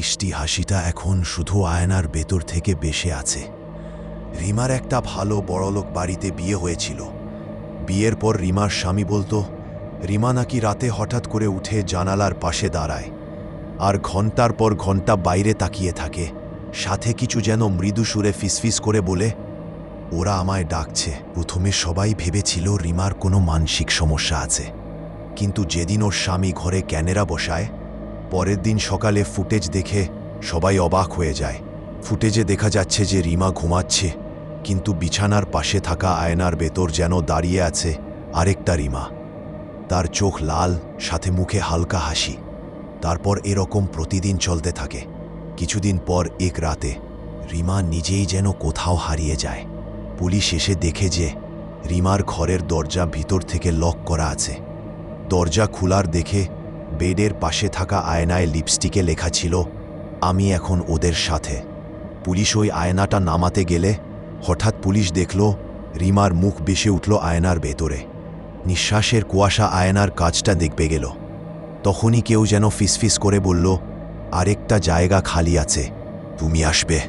মিষ্টি হাসিটা এখন শুধু আয়নার ভেতর থেকে বেশে আছে। রিমার একটা ভালো বড়লোক বাড়িতে বিয়ে হয়েছিল। বিয়ের পর রিমার স্বামী বলতো, রিমা নাকি রাতে হঠাৎ করে উঠে জানালার পাশে দাঁড়ায়, আর ঘণ্টার পর ঘণ্টা বাইরে তাকিয়ে থাকে, সাথে কিছু যেন মৃদু সুরে ফিসফিস করে বলে, ওরা আমায় ডাকছে। প্রথমে সবাই ভেবেছিল রিমার কোনো মানসিক সমস্যা আছে। কিন্তু যেদিন ওর স্বামী ঘরে ক্যানেরা বসায় পরের দিন সকালে ফুটেজ দেখে সবাই অবাক হয়ে যায়। ফুটেজে দেখা যাচ্ছে যে রিমা ঘুমাচ্ছে, কিন্তু বিছানার পাশে থাকা আয়নার ভেতর যেন দাঁড়িয়ে আছে আরেকটা রিমা। তার চোখ লাল, সাথে মুখে হালকা হাসি। তারপর এরকম প্রতিদিন চলতে থাকে। কিছুদিন পর এক রাতে রিমা নিজেই যেন কোথাও হারিয়ে যায়। পুলিশ এসে দেখে যে রিমার ঘরের দরজা ভিতর থেকে লক করা আছে। দরজা খোলার দেখে বেডের পাশে থাকা আয়নায় লিপস্টিকে লেখা ছিল, আমি এখন ওদের সাথে। পুলিশ ওই আয়নাটা নামাতে গেলে হঠাৎ পুলিশ দেখল, রিমার মুখ বেশে উঠল আয়নার ভেতরে। নিঃশ্বাসের কুয়াশা আয়নার কাজটা দেখবে গেল। তখনই কেউ যেন ফিসফিস করে বলল, আরেকটা জায়গা খালি আছে, তুমি আসবে।